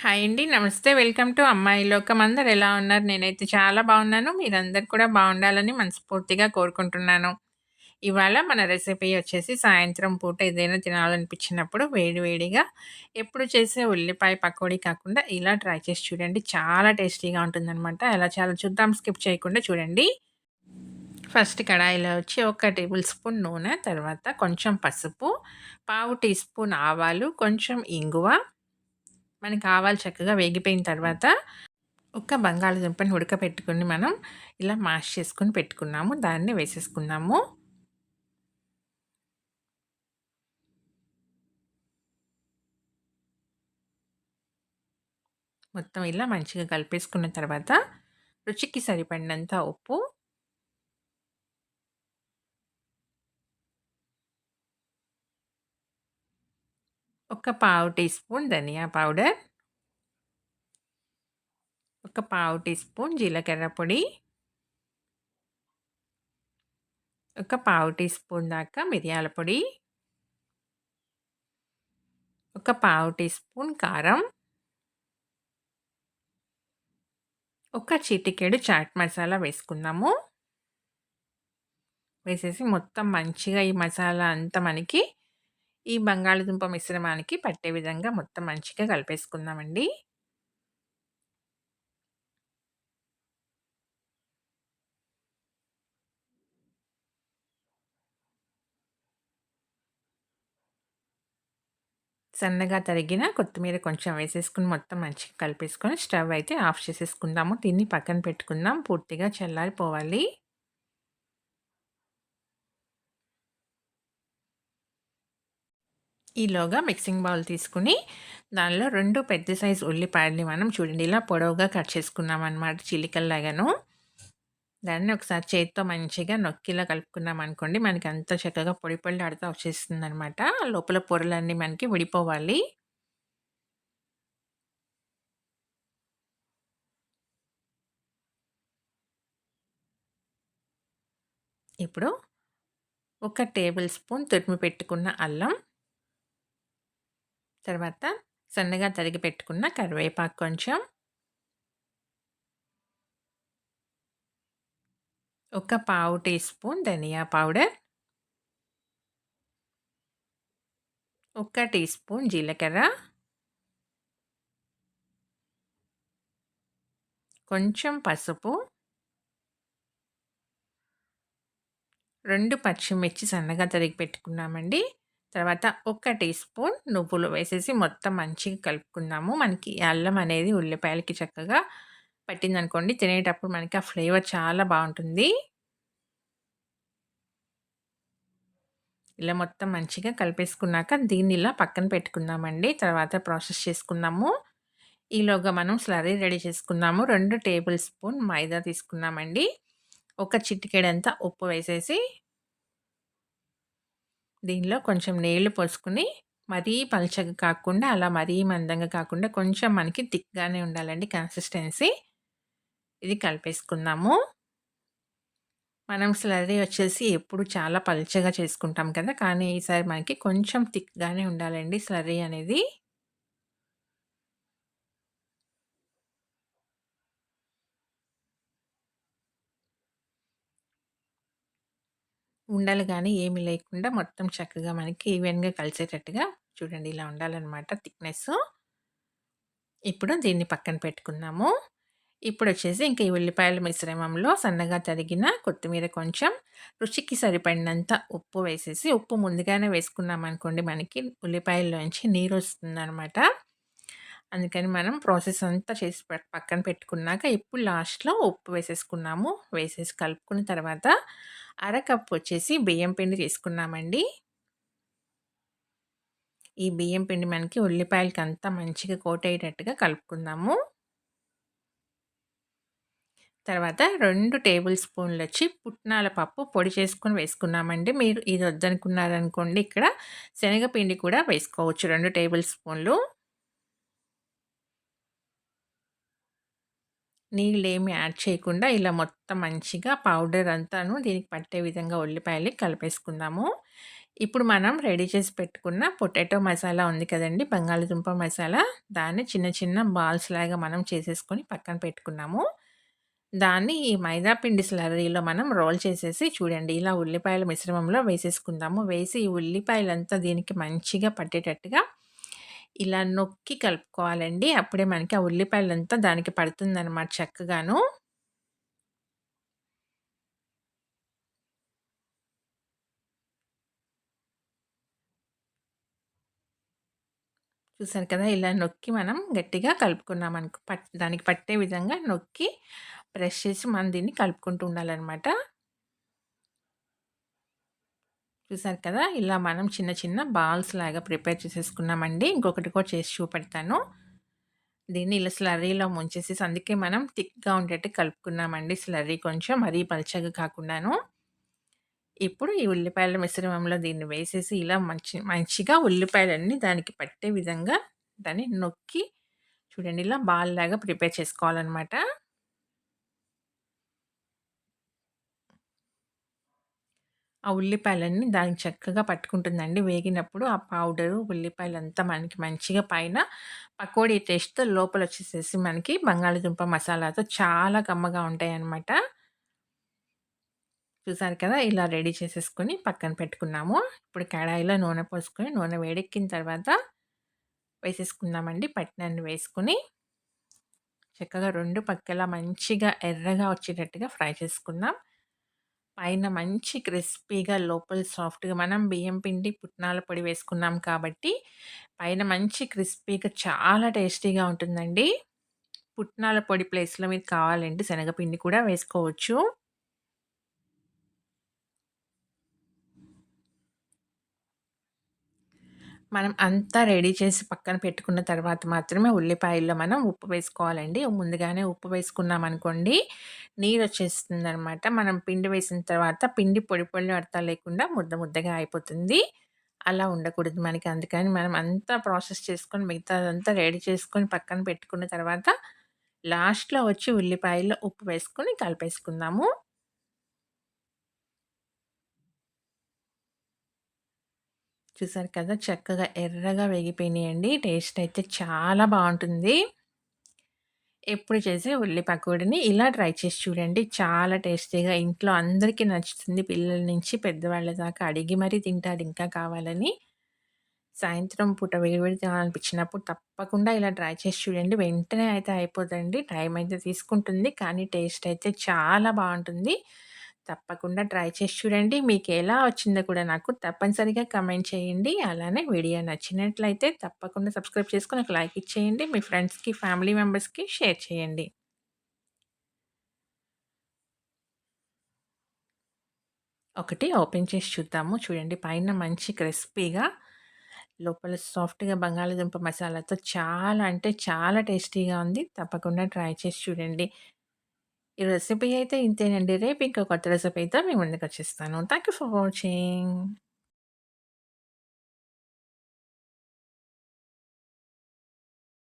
Hi అండి. నమస్తే. Welcome to అమ్మాయి లోకం. అందరు ఎలా ఉన్నారు? నేనైతే చాలా బాగున్నాను. మీరందరు కూడా బాగుండాలని మనస్ఫూర్తిగా కోరుకుంటున్నాను. ఇవాళ మన రెసిపీ వచ్చేసి సాయంత్రం పూట ఏదైనా తినాలనిపించినప్పుడు వేడివేడిగా ఎప్పుడు చేసే ఉల్లిపాయ పకోడీ కాకుండా ఇలా ట్రై చేసి చూడండి. చాలా టేస్టీగా ఉంటుందనమాట. ఎలా చాలా చూద్దాం. స్కిప్ చేయకుండా చూడండి. ఫస్ట్ కడాయిలో వచ్చి ఒక టేబుల్ స్పూన్ నూనె, తర్వాత కొంచెం పసుపు, పావు టీ స్పూన్ ఆవాలు, కొంచెం ఇంగువ మనకి ఆవాలు చక్కగా వేగిపోయిన తర్వాత ఒక బంగాళదుంపని ఉడకపెట్టుకుని మనం ఇలా మాష్ చేసుకొని పెట్టుకున్నాము. దాన్ని వేసేసుకున్నాము. మొత్తం ఇలా మంచిగా కలిపేసుకున్న తర్వాత రుచికి సరిపడినంత ఉప్పు ఒక పావు టీ స్పూన్ ధనియా పౌడర్. ఒక పావు టీ స్పూన్ జీలకర్ర పొడి. ఒక పావు టీ స్పూన్ దాకా మిరియాల పొడి. ఒక పావు టీ స్పూన్ కారం. ఒక చిటికెడు చాట్ మసాలా వేసుకుందాము. వేసేసి మొత్తం మంచిగా ఈ మసాలా అంతా మనకి ఈ బంగాళదుంప మిశ్రమానికి పట్టే విధంగా మొత్తం మంచిగా కలిపేసుకుందామండి. సన్నగా తరిగిన కొత్తిమీర కొంచెం వేసేసుకుని మొత్తం మంచిగా కలిపేసుకొని స్టవ్ అయితే ఆఫ్ చేసేసుకుందాము. దీన్ని పక్కన పెట్టుకుందాం. పూర్తిగా చల్లారిపోవాలి. ఈలోగా మిక్సింగ్ బౌల్ తీసుకుని దానిలో రెండు పెద్ద సైజు ఉల్లిపాయల్ని మనం చూడండి ఇలా పొడవుగా కట్ చేసుకున్నాం అనమాట చిలికల్లాగాను. దాన్ని ఒకసారి చేతితో మంచిగా నొక్కిలా కలుపుకున్నాం అనుకోండి మనకి అంత చక్కగా పొడి పొడి ఆడుతూ వచ్చేస్తుంది అనమాట లోపల పొరలన్నీ మనకి విడిపోవాలి. ఇప్పుడు ఒక టేబుల్ స్పూన్ తురిమి పెట్టుకున్న అల్లం తర్వాత సన్నగా తరిగి పెట్టుకున్న కరివేపాకు కొంచెం. ఒక పావు టీ స్పూన్ ధనియా పౌడర్. ఒక టీ స్పూన్ జీలకర్ర. కొంచెం పసుపు. రెండు పచ్చిమిర్చి సన్నగా తరిగి పెట్టుకున్నామండి. తర్వాత ఒక టీ స్పూన్ నువ్వులు వేసేసి మొత్తం మంచిగా కలుపుకుందాము మనకి అల్లం అనేది ఉల్లిపాయలకి చక్కగా పట్టిందనుకోండి తినేటప్పుడు మనకి ఆ ఫ్లేవర్ చాలా బాగుంటుంది. ఇలా మొత్తం మంచిగా కలిపేసుకున్నాక దీన్ని ఇలా పక్కన పెట్టుకుందామండి. తర్వాత ప్రాసెస్ చేసుకుందాము. ఈలోగా మనం స్లరీ రెడీ చేసుకుందాము రెండు టేబుల్ స్పూన్ మైదా తీసుకున్నామండి. ఒక చిటికెడంతా ఉప్పు వేసేసి దీనిలో కొంచెం నీళ్ళు పోసుకుని మరీ పలచగా కాకుండా అలా మరీ మందంగా కాకుండా కొంచెం మనకి థిక్గానే ఉండాలండి కన్సిస్టెన్సీ. ఇది కలిపేసుకుందాము. మనం స్లరీ వచ్చేసి ఎప్పుడు చాలా పలచగా చేసుకుంటాం కదా! కానీ ఈసారి మనకి కొంచెం థిక్గానే ఉండాలండి స్లరీ అనేది. ఉండలు కానీ ఏమి లేకుండా మొత్తం చక్కగా మనకి ఈవెన్గా కలిసేటట్టుగా చూడండి ఇలా ఉండాలన్నమాట థిక్నెస్ ఇప్పుడు దీన్ని పక్కన పెట్టుకున్నాము ఇప్పుడు వచ్చేసి ఇంకా ఈ ఉల్లిపాయల మిశ్రమంలో సన్నగా తరిగిన కొత్తిమీర కొంచెం రుచికి సరిపడినంత ఉప్పు వేసేసి ఉప్పు ముందుగానే వేసుకున్నాం అనుకోండి మనకి ఉల్లిపాయల్లోంచి నీరు వస్తుందన్నమాట. అందుకని మనం ప్రాసెస్ అంతా చేసి పక్కన పెట్టుకున్నాక ఇప్పుడు లాస్ట్లో ఉప్పు వేసేసుకున్నాము. వేసేసి కలుపుకున్న తర్వాత అరకప్పు వచ్చేసి బియ్యం పిండి తీసుకున్నామండి. ఈ బియ్యం పిండి మనకి ఉల్లిపాయలకి అంతా మంచిగా కోట్ అయ్యేటట్టుగా కలుపుకుందాము. తర్వాత రెండు టేబుల్ స్పూన్లు వచ్చి పుట్నాల పప్పు పొడి చేసుకొని వేసుకున్నామండి. మీరు ఇది వద్దనుకున్నారనుకోండి ఇక్కడ శనగపిండి కూడా వేసుకోవచ్చు. రెండు టేబుల్ స్పూన్లు. నీళ్ళు ఏమి యాడ్ చేయకుండా ఇలా మొత్తం మంచిగా పౌడర్ అంతాను దీనికి పట్టే విధంగా ఉల్లిపాయలు కలిపేసుకుందాము ఇప్పుడు మనం రెడీ చేసి పెట్టుకున్న పొటాటో మసాలా ఉంది కదండి బంగాళదుంప మసాలా. దాన్ని చిన్న చిన్న బాల్స్ లాగా మనం చేసేసుకొని పక్కన పెట్టుకున్నాము. దాన్ని ఈ మైదా పిండి స్లర్రీలో మనం రోల్ చేసేసి చూడండి ఇలా ఉల్లిపాయల మిశ్రమంలో వేసేసుకుందాము. వేసి ఈ ఉల్లిపాయలంతా దీనికి మంచిగా పట్టేటట్టుగా ఇలా నొక్కి కలుపుకోవాలండి. అప్పుడే మనకి ఆ ఉల్లిపాయలంతా దానికి పడుతుందన్నమాట చక్కగాను. చూసారు కదా! ఇలా నొక్కి మనం గట్టిగా కలుపుకున్నామనుకో పట్ దానికి పట్టే విధంగా నొక్కి ప్రెస్ చేసి మనం దీన్ని కలుపుకుంటూ ఉండాలన్నమాట చూసారు కదా! ఇలా మనం చిన్న చిన్న బాల్స్ లాగా ప్రిపేర్ చేసేసుకున్నామండి. ఇంకొకటి కూడా చేసి చూపెడతాను. దీన్ని ఇలా స్లర్రీలో ముంచేసి అందుకే మనం థిక్‌గా ఉండేట్టు కలుపుకున్నామండి స్లర్రీ కొంచెం మరీ పలచగా కాకుండాను. ఇప్పుడు ఈ ఉల్లిపాయల మిశ్రమంలో దీన్ని వేసేసి ఇలా మంచి మంచిగా ఉల్లిపాయలన్నీ దానికి పట్టే విధంగా దాన్ని నొక్కి చూడండి ఇలా బాల్ లాగా ప్రిపేర్ చేసుకోవాలనమాట. ఆ ఉల్లిపాయలన్నీ దానికి చక్కగా పట్టుకుంటుందండి వేగినప్పుడు ఆ పౌడరు, ఉల్లిపాయలంతా మనకి మంచిగా పైన పకోడీ టేస్ట్‌తో లోపల వచ్చేసేసి మనకి బంగాళదుంప మసాలాతో చాలా కమ్మగా ఉంటాయన్నమాట. చూసారు కదా! ఇలా రెడీ చేసేసుకొని పక్కన పెట్టుకున్నాము. ఇప్పుడు కడాయిలో నూనె పోసుకొని నూనె వేడెక్కిన తర్వాత వేసేసుకుందామండి. పట్నాన్ని వేసుకొని చక్కగా రెండు పక్కల మంచిగా ఎర్రగా వచ్చేటట్టుగా ఫ్రై చేసుకుందాం. పైన మంచి క్రిస్పీగా లోపల సాఫ్ట్‌గా మనం బియ్యం పిండి, పుట్నాల పొడి వేసుకున్నాం కాబట్టి పైన మంచి క్రిస్పీగా చాలా టేస్టీగా ఉంటుందండి. పుట్నాల పొడి ప్లేస్‌లో మీకు కావాలంటే శనగపిండి కూడా వేసుకోవచ్చు. మనం అంతా రెడీ చేసి పక్కన పెట్టుకున్న తర్వాత మాత్రమే ఉల్లిపాయల్లో మనం ఉప్పు వేసుకోవాలండి. ముందుగానే ఉప్పు వేసుకున్నామనుకోండి అనమాట మనం పిండి వేసిన తర్వాత పిండి పొడి పొడి అడతా లేకుండా ముద్ద ముద్దగా అయిపోతుంది. అలా ఉండకూడదు మనకి. అందుకని మనం అంతా ప్రాసెస్ చేసుకొని మిగతాదంతా రెడీ చేసుకొని పక్కన పెట్టుకున్న తర్వాత లాస్ట్‌లో వచ్చి ఉల్లిపాయల్లో ఉప్పు వేసుకొని కలిపేసుకుందాము. చూసారు కదా! చక్కగా ఎర్రగా వేగిపోయినాయండి. టేస్ట్ అయితే చాలా బాగుంటుంది ఎప్పుడు చేసే ఉల్లి పకోడీని ఇలా ట్రై చేసి చూడండి. చాలా టేస్టీగా ఇంట్లో అందరికీ నచ్చుతుంది. పిల్లల నుంచి పెద్దవాళ్ళ దాకా అడిగి మరీ తింటారు ఇంకా కావాలని. సాయంత్రం పూట వేడివేడి తినాలనిపించినప్పుడు తప్పకుండా ఇలా ట్రై చేసి చూడండి. వెంటనే అయితే అయిపోదండి. టైం అయితే తీసుకుంటుంది. కానీ టేస్ట్ అయితే చాలా బాగుంటుంది తప్పకుండా ట్రై చేసి చూడండి. మీకు ఎలా వచ్చిందో కూడా నాకు తప్పనిసరిగా కమెంట్ చేయండి. అలానే వీడియో నచ్చినట్లయితే తప్పకుండా సబ్స్క్రైబ్ చేసుకుని ఒక లైక్ ఇచ్చేయండి. మీ ఫ్రెండ్స్‌కి, ఫ్యామిలీ మెంబర్స్‌కి షేర్ చేయండి. ఒకటి ఓపెన్ చేసి చూద్దాము. చూడండి పైన మంచి క్రిస్పీగా లోపల సాఫ్ట్‌గా బంగాళాదుంప మసాలాతో చాలా అంటే చాలా టేస్టీగా ఉంది. తప్పకుండా ట్రై చేసి చూడండి. ఈ రెసిపీ అయితే ఇంతేనండి. రేపు ఇంకో కొత్త రెసిపీతో మీ ముందుకొచ్చేస్తాను. Thank you for watching.